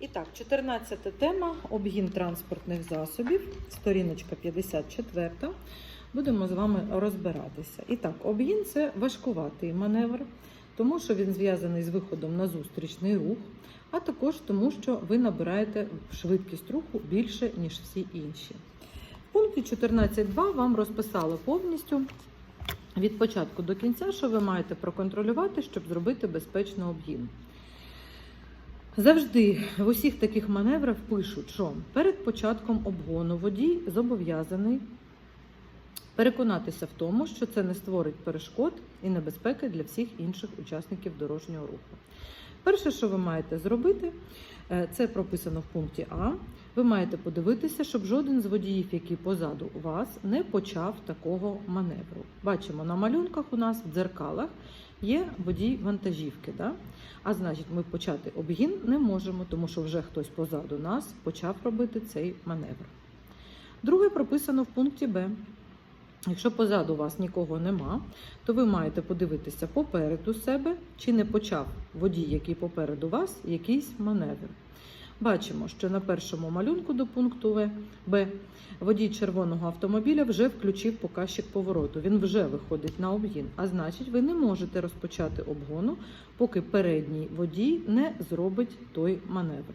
І так, 14 тема обгін транспортних засобів, сторіночка 54. Будемо з вами розбиратися. І так, обгін це важкуватий маневр, тому що він зв'язаний з виходом на зустрічний рух, а також тому, що ви набираєте швидкість руху більше, ніж всі інші. В пункті 14.2 вам розписало повністю від початку до кінця, що ви маєте проконтролювати, щоб зробити безпечний обгін. Завжди в усіх таких маневрах пишуть, що перед початком обгону водій зобов'язаний переконатися в тому, що це не створить перешкод і небезпеки для всіх інших учасників дорожнього руху. Перше, що ви маєте зробити, е, це прописано в пункті А. Ви маєте подивитися, щоб жоден з водіїв, який позаду вас, не почав такого маневру. Бачимо на малюнках у нас в дзеркалах є водій вантажівки. Да? А значить, ми почати обгін не можемо, тому що вже хтось позаду нас почав робити цей маневр. Друге прописано в пункті Б. Якщо позаду вас нікого нема, то ви маєте подивитися попереду себе, чи не почав водій, який попереду вас, якийсь маневр. Бачимо, що на першому малюнку до пункту Б водій червоного автомобіля вже включив показчик повороту. Він вже виходить на обгін. А значить, ви не можете розпочати обгону, поки передній водій не зробить той маневр.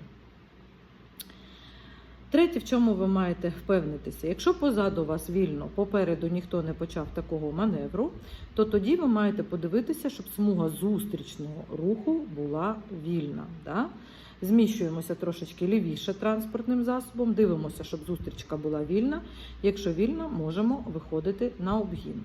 Третє, в чому ви маєте впевнитися, якщо позаду вас вільно, попереду ніхто не почав такого маневру, то тоді ви маєте подивитися, щоб смуга зустрічного руху була вільна. Да? Зміщуємося трошечки лівіше транспортним засобом, дивимося, щоб зустрічка була вільна. Якщо вільна, можемо виходити на обгін.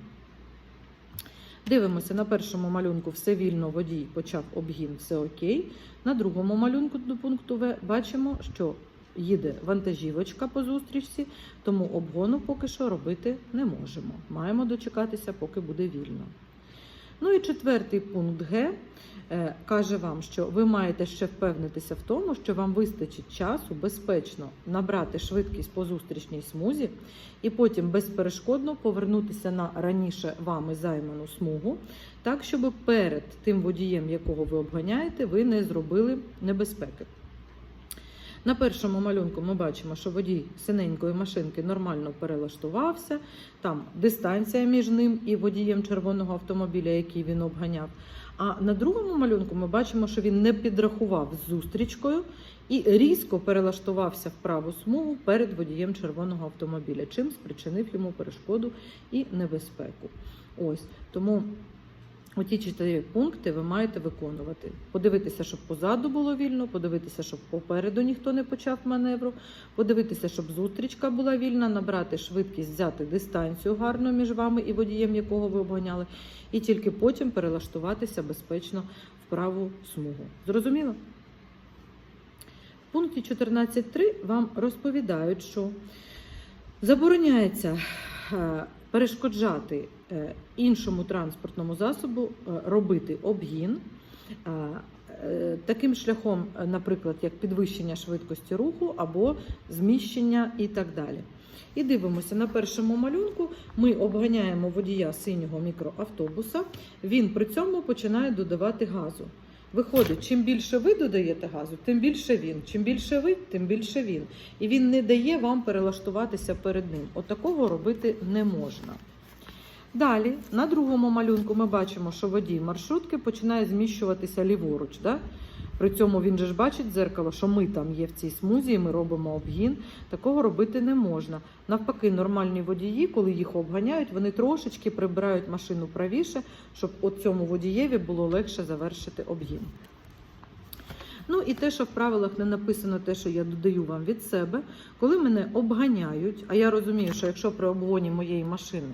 Дивимося на першому малюнку все вільно, водій почав обгін, все окей. На другому малюнку до пункту В бачимо, що їде вантажівочка по зустрічці, тому обгону поки що робити не можемо. Маємо дочекатися, поки буде вільно. Ну і четвертий пункт Г каже вам, що ви маєте ще впевнитися в тому, що вам вистачить часу безпечно набрати швидкість по зустрічній смузі і потім безперешкодно повернутися на раніше вами займану смугу, так щоб перед тим водієм, якого ви обганяєте, ви не зробили небезпеки. На першому малюнку ми бачимо, що водій синенької машинки нормально перелаштувався. Там дистанція між ним і водієм червоного автомобіля, який він обганяв. А на другому малюнку ми бачимо, що він не підрахував з зустрічкою і різко перелаштувався в праву смугу перед водієм червоного автомобіля, чим спричинив йому перешкоду і небезпеку. Ось тому. Оті чотири пункти ви маєте виконувати. Подивитися, щоб позаду було вільно, подивитися, щоб попереду ніхто не почав маневру, подивитися, щоб зустрічка була вільна, набрати швидкість, взяти дистанцію гарно між вами і водієм, якого ви обганяли, і тільки потім перелаштуватися безпечно в праву смугу. Зрозуміло? В пункті 14.3 вам розповідають, що забороняється е, перешкоджати е, іншому транспортному засобу е, робити обгін. е, Таким шляхом, наприклад, як підвищення швидкості руху або зміщення і так далі. І дивимося на першому малюнку. Ми обганяємо водія синього мікроавтобуса. Він при цьому починає додавати газу. Виходить, чим більше ви додаєте газу, тим більше він. Чим більше ви, тим більше він. І він не дає вам перелаштуватися перед ним. Отакого робити не можна. Далі, на другому малюнку, ми бачимо, що водій маршрутки починає зміщуватися ліворуч. Да? При цьому він же ж бачить дзеркало, що ми там є в цій смузі, і ми робимо обгін. Такого робити не можна. Навпаки, нормальні водії, коли їх обганяють, вони трошечки прибирають машину правіше, щоб от цьому водієві було легше завершити обгін. Ну і те, що в правилах не написано, те, що я додаю вам від себе, коли мене обганяють, а я розумію, що якщо при обгоні моєї машини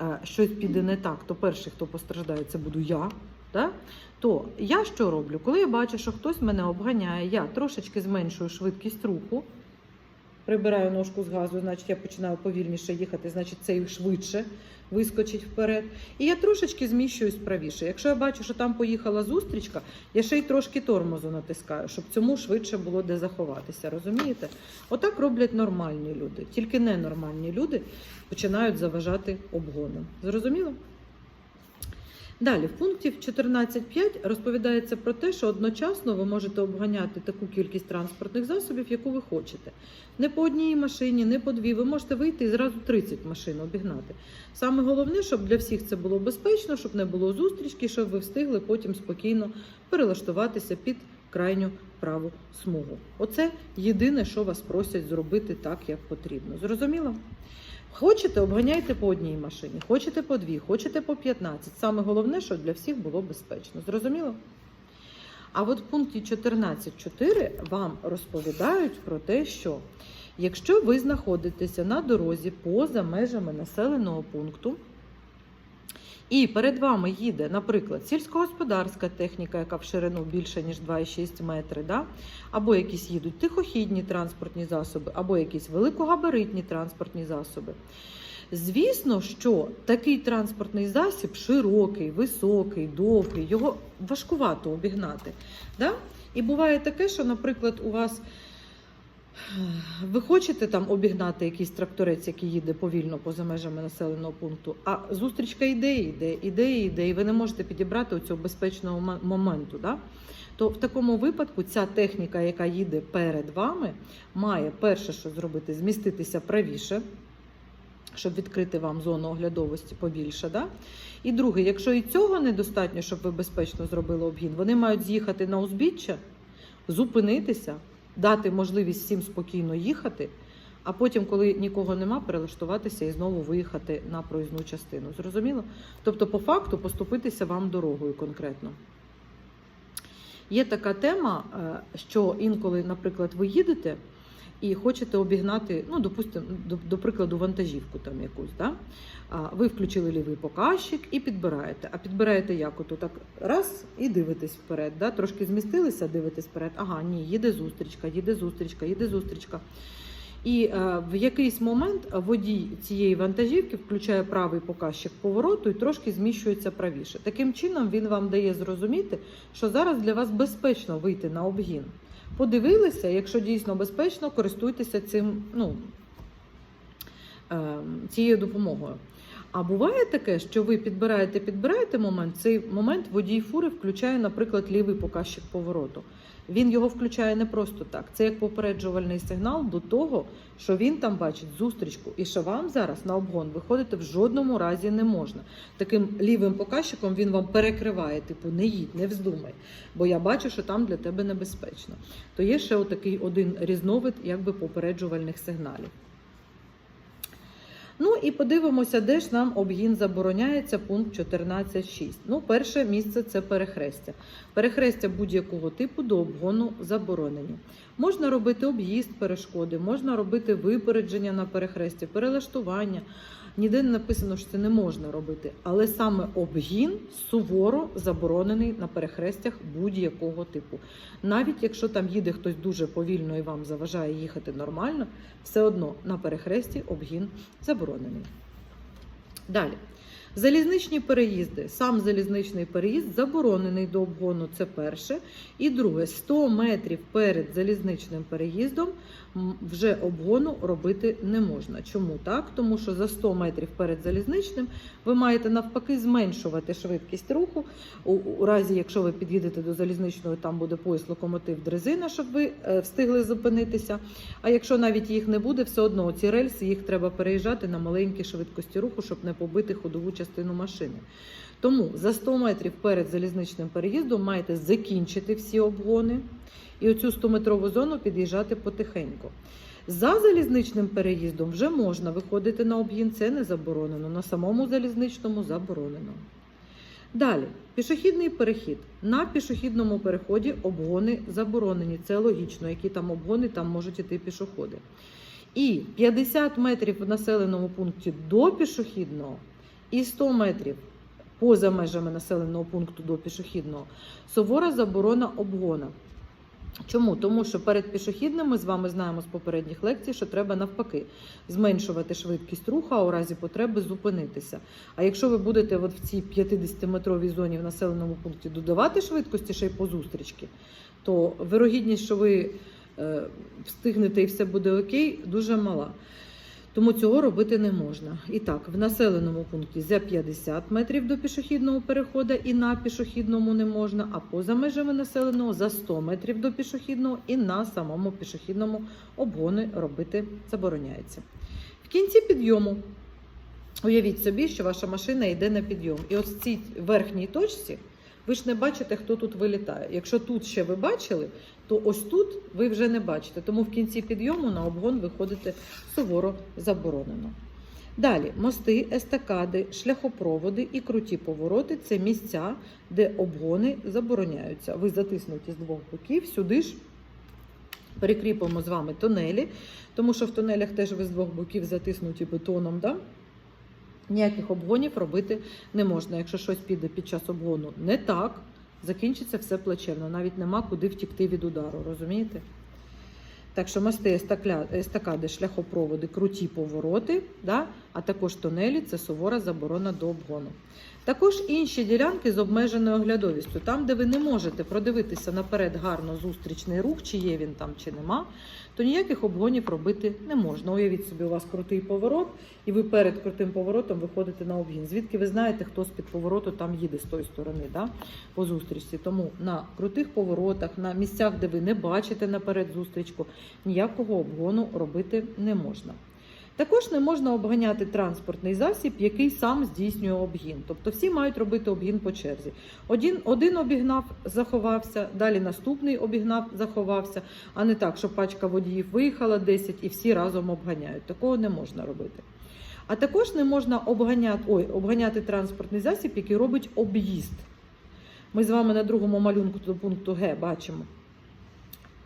е, щось піде не так, то перший, хто постраждає, це буду я. Да? То я що роблю? Коли я бачу, що хтось мене обганяє, я трошечки зменшую швидкість руху, прибираю ножку з газу, значить я починаю повільніше їхати, значить цей швидше вискочить вперед. І я трошечки зміщуюсь правіше. Якщо я бачу, що там поїхала зустрічка, я ще й трошки тормозу натискаю, щоб цьому швидше було де заховатися. Розумієте? Отак роблять нормальні люди. Тільки ненормальні люди починають заважати обгоном. Зрозуміло? Далі, в пункті 14.5 розповідається про те, що одночасно ви можете обганяти таку кількість транспортних засобів, яку ви хочете. Не по одній машині, не по дві. Ви можете вийти і зразу 30 машин обігнати. Саме головне, щоб для всіх це було безпечно, щоб не було зустрічки, щоб ви встигли потім спокійно перелаштуватися під крайню праву смугу. Оце єдине, що вас просять зробити так, як потрібно. Зрозуміло? Хочете, обганяйте по одній машині, хочете по дві, хочете по 15. Саме головне, щоб для всіх було безпечно. Зрозуміло? А от в пункті 14.4 вам розповідають про те, що якщо ви знаходитеся на дорозі поза межами населеного пункту, і перед вами їде, наприклад, сільськогосподарська техніка, яка в ширину більше, ніж 2,6 метри, да? або якісь їдуть тихохідні транспортні засоби, або якісь великогабаритні транспортні засоби. Звісно, що такий транспортний засіб широкий, високий, довгий, його важкувато обігнати. Да? І буває таке, що, наприклад, у вас ви хочете там обігнати якийсь тракторець, який їде повільно поза межами населеного пункту, а зустрічка йде, йде, іде, йде, і ви не можете підібрати цього безпечного моменту. Да? То в такому випадку ця техніка, яка їде перед вами, має перше, що зробити, зміститися правіше, щоб відкрити вам зону оглядовості побільше. Да? І друге, якщо і цього недостатньо, щоб ви безпечно зробили обгін, вони мають з'їхати на узбіччя, зупинитися, дати можливість всім спокійно їхати, а потім, коли нікого нема, перелаштуватися і знову виїхати на проїзну частину. Зрозуміло? Тобто, по факту, поступитися вам дорогою конкретно. Є така тема, е, що інколи, наприклад, ви їдете і хочете обігнати, ну, допустимо, до, до прикладу, вантажівку там якусь. Да? А, Ви включили лівий показчик і підбираєте. А підбираєте як? Ото так раз і дивитесь вперед. Да? Трошки змістилися, дивитесь вперед. Ага, ні, їде зустрічка, їде зустрічка, їде зустрічка. І е, в якийсь момент водій цієї вантажівки включає правий показчик повороту і трошки зміщується правіше. Таким чином він вам дає зрозуміти, що зараз для вас безпечно вийти на обгін. Подивилися, якщо дійсно безпечно, користуйтеся цим, ну, е, цією допомогою. А буває таке, що ви підбираєте, підбираєте момент, цей момент водій фури включає, наприклад, лівий показчик повороту. Він його включає не просто так. Це як попереджувальний сигнал до того, що він там бачить зустрічку, і що вам зараз на обгон виходити в жодному разі не можна. Таким лівим показчиком він вам перекриває, типу, не їдь, не вздумай, бо я бачу, що там для тебе небезпечно. То є ще отакий один різновид якби попереджувальних сигналів. Ну і подивимося, де ж нам обгін забороняється, пункт 14.6. Ну, перше місце це перехрестя. Перехрестя будь-якого типу до обгону заборонені. Можна робити об'їзд перешкоди, можна робити випередження на перехресті, перелаштування. Ніде не написано, що це не можна робити, але саме обгін суворо заборонений на перехрестях будь-якого типу. Навіть якщо там їде хтось дуже повільно і вам заважає їхати нормально, все одно на перехресті обгін заборонений. Далі. Залізничні переїзди. Сам залізничний переїзд заборонений до обгону. Це перше. І друге, 100 метрів перед залізничним переїздом вже обгону робити не можна. Чому так? Тому що за 100 метрів перед залізничним ви маєте навпаки зменшувати швидкість руху. У, разі, якщо ви під'їдете до залізничного, там буде поїзд локомотив дрезина, щоб ви е, встигли зупинитися. А якщо навіть їх не буде, все одно ці рельси їх треба переїжджати на маленькій швидкості руху, щоб не побити ходову частину машини. Тому за 100 метрів перед залізничним переїздом маєте закінчити всі обгони і оцю 100-метрову зону під'їжджати потихеньку. За залізничним переїздом вже можна виходити на обгін, це не заборонено. На самому залізничному заборонено. Далі, пішохідний перехід. На пішохідному переході обгони заборонені. Це логічно, які там обгони, там можуть іти пішоходи. І 50 метрів в населеному пункті до пішохідного і 100 метрів поза межами населеного пункту до пішохідного сувора заборона обгона. Чому? Тому що перед пішохідним ми з вами знаємо з попередніх лекцій, що треба навпаки зменшувати швидкість руху, а у разі потреби зупинитися. А якщо ви будете от в цій 50-метровій зоні в населеному пункті додавати швидкості ще й по зустрічки, то вирогідність, що ви е, встигнете і все буде окей, дуже мала. Тому цього робити не можна. І так, в населеному пункті за 50 метрів до пішохідного переходу і на пішохідному не можна, а поза межами населеного за 100 метрів до пішохідного і на самому пішохідному обгони робити забороняється. В кінці підйому уявіть собі, що ваша машина йде на підйом. І от в цій верхній точці ви ж не бачите, хто тут вилітає. Якщо тут ще ви бачили, то ось тут ви вже не бачите. Тому в кінці підйому на обгон виходити суворо заборонено. Далі мости, естакади, шляхопроводи і круті повороти це місця, де обгони забороняються. Ви затиснуті з двох боків, сюди ж перекріпимо з вами тунелі, тому що в тунелях теж ви з двох боків затиснуті бетоном. Да? Ніяких обгонів робити не можна. Якщо щось піде під час обгону не так, закінчиться все плачевно. Навіть нема куди втікти від удару, розумієте? Так що мости, естакади, шляхопроводи, круті повороти, да? А також тунелі це сувора заборона до обгону. Також інші ділянки з обмеженою оглядовістю, там, де ви не можете продивитися наперед гарно зустрічний рух, чи є він там, чи нема, то ніяких обгонів робити не можна. Уявіть собі, у вас крутий поворот, і ви перед крутим поворотом виходите на обгін. Звідки ви знаєте, хто з під повороту там їде з тої сторони, да? по зустрічці. Тому на крутих поворотах, на місцях, де ви не бачите наперед зустрічку, ніякого обгону робити не можна. Також не можна обганяти транспортний засіб, який сам здійснює обгін. Тобто всі мають робити обгін по черзі. Один, один обігнав, заховався, далі наступний обігнав, заховався, а не так, що пачка водіїв виїхала 10 і всі разом обганяють. Такого не можна робити. А також не можна обганяти, ой, обганяти транспортний засіб, який робить об'їзд. Ми з вами на другому малюнку до пункту Г бачимо,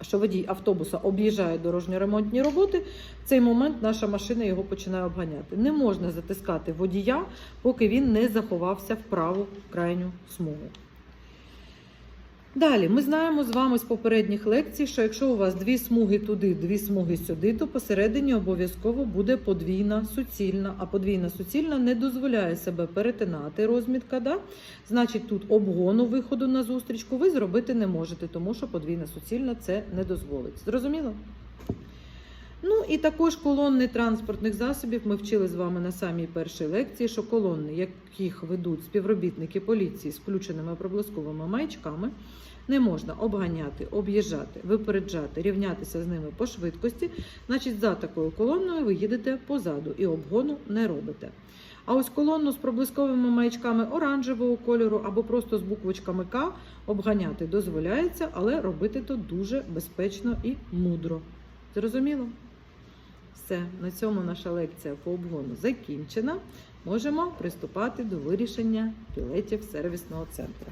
що водій автобуса об'їжджає дорожньо-ремонтні роботи. В цей момент наша машина його починає обганяти. Не можна затискати водія, поки він не заховався в праву крайню смугу. Далі ми знаємо з вами з попередніх лекцій, що якщо у вас дві смуги туди, дві смуги сюди, то посередині обов'язково буде подвійна суцільна. А подвійна суцільна не дозволяє себе перетинати розмітка. Да? Значить, тут обгону виходу на зустрічку ви зробити не можете, тому що подвійна суцільна це не дозволить. Зрозуміло? Ну і також колонни транспортних засобів ми вчили з вами на самій першій лекції, що колонни, яких ведуть співробітники поліції з включеними проблисковими маячками, не можна обганяти, об'їжджати, випереджати, рівнятися з ними по швидкості. Значить, за такою колонною ви їдете позаду і обгону не робите. А ось колонну з проблисковими маячками оранжевого кольору або просто з буквочками К обганяти дозволяється, але робити то дуже безпечно і мудро. Зрозуміло? Все, на цьому наша лекція по обгону закінчена. Можемо приступати до вирішення білетів сервісного центру.